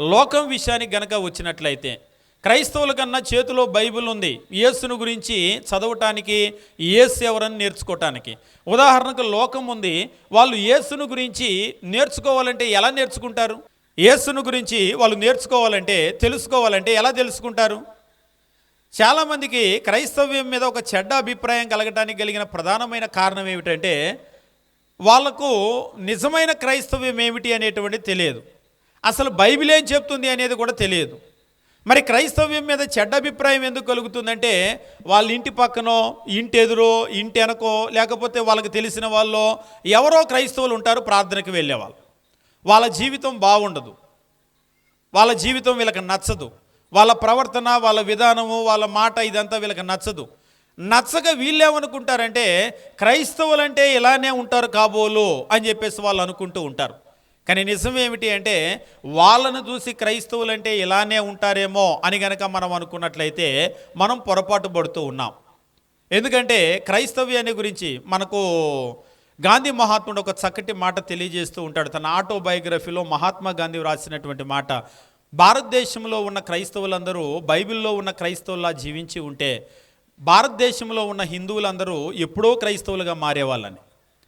లోకం విషయానికి గనక వచ్చినట్లయితే క్రైస్తవుల కన్నా చేతిలో బైబిల్ ఉంది. యేసును గురించి చదవటానికి యేసు ఎవరని నేర్చుకోవటానికి ఉదాహరణకు లోకం ఉంది. వాళ్ళు యేసును గురించి నేర్చుకోవాలంటే ఎలా నేర్చుకుంటారు? యేసును గురించి వాళ్ళు నేర్చుకోవాలంటే తెలుసుకోవాలంటే ఎలా తెలుసుకుంటారు? చాలామందికి క్రైస్తవ్యం మీద ఒక చెడ్డ అభిప్రాయం కలగటానికి కలిగిన ప్రధానమైన కారణం ఏమిటంటే వాళ్ళకు నిజమైన క్రైస్తవ్యం ఏమిటి అనేటువంటిది తెలియదు. అసలు బైబిల్ ఏం చెప్తుంది అనేది కూడా తెలియదు. మరి క్రైస్తవ్యం మీద చెడ్డ అభిప్రాయం ఎందుకు కలుగుతుందంటే వాళ్ళ ఇంటి పక్కనో ఇంటి ఎదురో ఇంటి వెనకో లేకపోతే వాళ్ళకి తెలిసిన వాళ్ళు ఎవరో క్రైస్తవులు ఉంటారు ప్రార్థనకి వెళ్ళేవాళ్ళు వాళ్ళ. జీవితం బాగుండదు. వాళ్ళ జీవితం వీళ్ళకి నచ్చదు. వాళ్ళ ప్రవర్తన వాళ్ళ విధానము వాళ్ళ మాట ఇదంతా వీళ్ళకి నచ్చదు. నచ్చక వీళ్ళేమనుకుంటారంటే క్రైస్తవులంటే ఇలానే ఉంటారు కాబోలు అని చెప్పేసి వాళ్ళు అనుకుంటూ ఉంటారు. కానీ నిజం ఏమిటి అంటే వాళ్ళను చూసి క్రైస్తవులంటే ఇలానే ఉంటారేమో అని గనక మనం అనుకున్నట్లయితే మనం పొరపాటు పడుతూ ఉన్నాం. ఎందుకంటే క్రైస్తవ్యాన్ని గురించి మనకు గాంధీ మహాత్ముడు ఒక చక్కటి మాట తెలియజేస్తూ ఉంటాడు. తన ఆటోబయోగ్రఫీలో మహాత్మా గాంధీ రాసినటువంటి మాట భారతదేశంలో ఉన్న క్రైస్తవులందరూ బైబిల్లో ఉన్న క్రైస్తవులా జీవించి ఉంటే భారతదేశంలో ఉన్న హిందువులందరూ ఎప్పుడో క్రైస్తవులుగా మారేవాళ్ళని.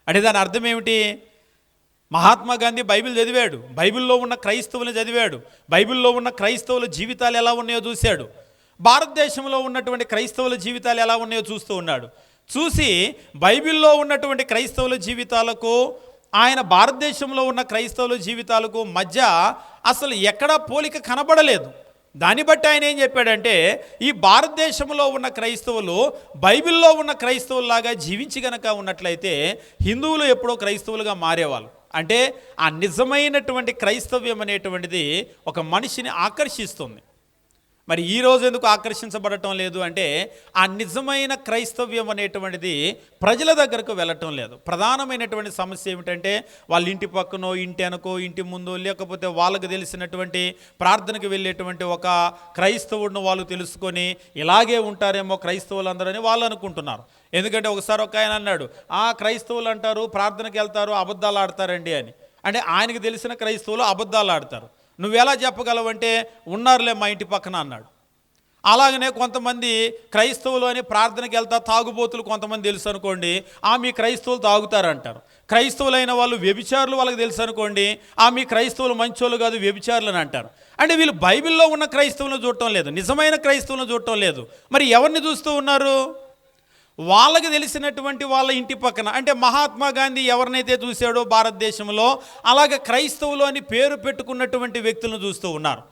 అంటే దాని అర్థం ఏమిటి? మహాత్మా గాంధీ బైబిల్ చదివాడు. బైబిల్లో ఉన్న క్రైస్తవులు చదివాడు. బైబిల్లో ఉన్న క్రైస్తవుల జీవితాలు ఎలా ఉన్నాయో చూశాడు. భారతదేశంలో ఉన్నటువంటి క్రైస్తవుల జీవితాలు ఎలా ఉన్నాయో చూస్తూ ఉన్నాడు. చూసి బైబిల్లో ఉన్నటువంటి క్రైస్తవుల జీవితాలకు ఆయన భారతదేశంలో ఉన్న క్రైస్తవుల జీవితాలకు మధ్య అసలు ఎక్కడా పోలిక కనబడలేదు. దాన్ని బట్టి ఆయన ఏం చెప్పాడంటే ఈ భారతదేశంలో ఉన్న క్రైస్తవులు బైబిల్లో ఉన్న క్రైస్తవుల్లాగా జీవించి గనక ఉన్నట్లయితే హిందువులు ఎప్పుడో క్రైస్తవులుగా మారేవాళ్ళు. అంటే ఆ నిజమైనటువంటి క్రైస్తవ్యం అనేటువంటిది ఒక మనిషిని ఆకర్షిస్తుంది. మరి ఈ రోజు ఎందుకు ఆకర్షించబడటం లేదు అంటే ఆ నిజమైన క్రైస్తవ్యం అనేటువంటిది ప్రజల దగ్గరకు వెళ్ళటం లేదు. ప్రధానమైనటువంటి సమస్య ఏమిటంటే వాళ్ళ ఇంటి పక్కనో ఇంటి వెనకో ఇంటి ముందో లేకపోతే వాళ్ళకు తెలిసినటువంటి ప్రార్థనకు వెళ్ళేటువంటి ఒక క్రైస్తవుడిని వాళ్ళు తెలుసుకొని ఇలాగే ఉంటారేమో క్రైస్తవులందరని వాళ్ళు అనుకుంటున్నారు. ఎందుకంటే ఒకసారి ఒక ఆయన అన్నాడు ఆ క్రైస్తవులు అంటారు ప్రార్థనకు వెళ్తారు అబద్ధాలు ఆడతారండి అని. అంటే ఆయనకు తెలిసిన క్రైస్తవులు అబద్ధాలు ఆడతారు. నువ్వెలా చెప్పగలవంటే ఉన్నారులే మా ఇంటి పక్కన అన్నాడు. అలాగనే కొంతమంది క్రైస్తవులు అని ప్రార్థనకి వెళ్తా తాగుబోతులు కొంతమంది తెలుసు అనుకోండి ఆ మీ క్రైస్తవులు తాగుతారంటారు. క్రైస్తవులైన వాళ్ళు వ్యభిచారులు వాళ్ళకి తెలుసు అనుకోండి ఆ మీ క్రైస్తవులు మంచోళ్ళు కాదు వ్యభిచారులు అని అంటారు. అంటే వీళ్ళు బైబిల్లో ఉన్న క్రైస్తవులను చూడటం లేదు. నిజమైన క్రైస్తవులను చూడటం లేదు. మరి ఎవరిని చూస్తూ ఉన్నారు? వాళ్ళకి తెలిసినటువంటి వాళ్ళ ఇంటి పక్కన అంటే మహాత్మా గాంధీ ఎవరినైతే చూశాడో భారతదేశంలో అలాగే క్రైస్తవులు అని పేరు పెట్టుకున్నటువంటి వ్యక్తులను చూస్తూ ఉన్నారు.